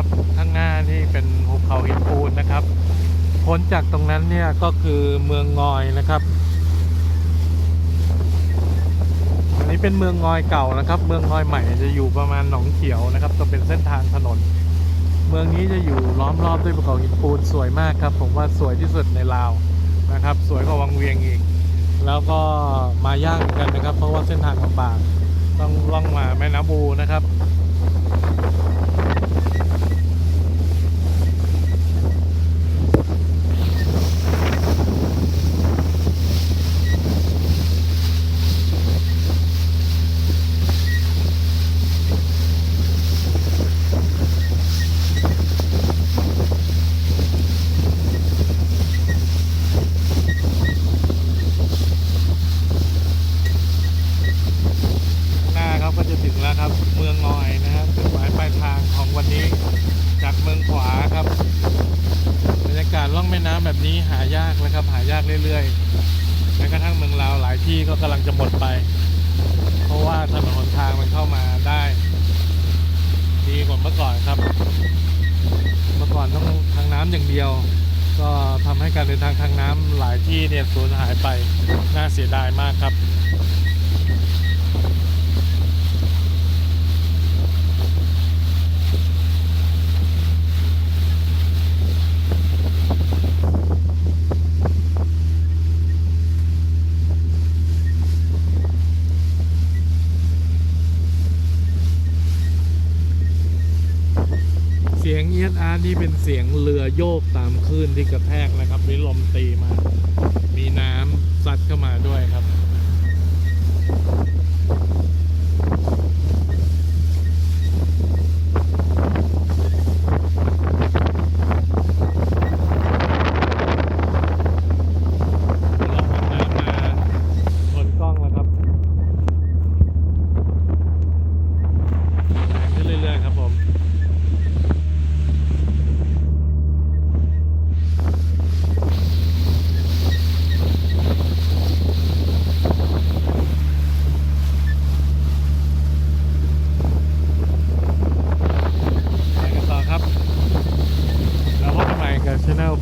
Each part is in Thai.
ครับ ข้างหน้านี่เป็นภูเขาหินปูนนะครับ พ้นจากตรงนั้นเนี่ยก็คือเมืองงอยนะครับอันนี้เป็นเมืองงอยเก่านะครับ เมืองงอยใหม่จะอยู่ประมาณหนองเขียวนะครับจะเป็นเส้นทางถนน เมืองนี้จะอยู่ล้อมรอบด้วยภูเขาหินปูนสวยมากครับ ผมว่าสวยที่สุดในลาวนะครับ สวยกว่าวังเวียงอีก แล้วก็มายากกันนะครับ เพราะว่าเส้นทางลำบากต้องล่องมาแม่น้ำบูนะครับ ข้างหน้าครับ ก็จะครับ เมืองงอยนะครับจุดหมายปลายทางของวันนี้ จากเมืองขวาครับบรรยากาศล่องแม่น้ำแบบนี้หายากนะครับ หายากเรื่อยๆแม้กระทั่งเมืองลาวหลายที่ก็กำลังจะหมดไป เพราะว่าถนนหนทางมันเข้ามาได้ ดีกว่าเมื่อก่อนครับ เมื่อก่อนต้องทางน้ำอย่างเดียว ก็ทำให้การเดินทางทางน้ำหลายที่เนี่ยสูญหายไปน่าเสียดายมากครับ ยงเอียดอาร์นี่เป็นเสียงเรือโยกตามคลื่นที่กระแทกนะครับวิลมตีมา มีน้ำซัดเข้ามาด้วยครับ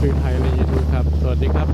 ฟิลไทยใน YouTube ครับ สวัสดีครับ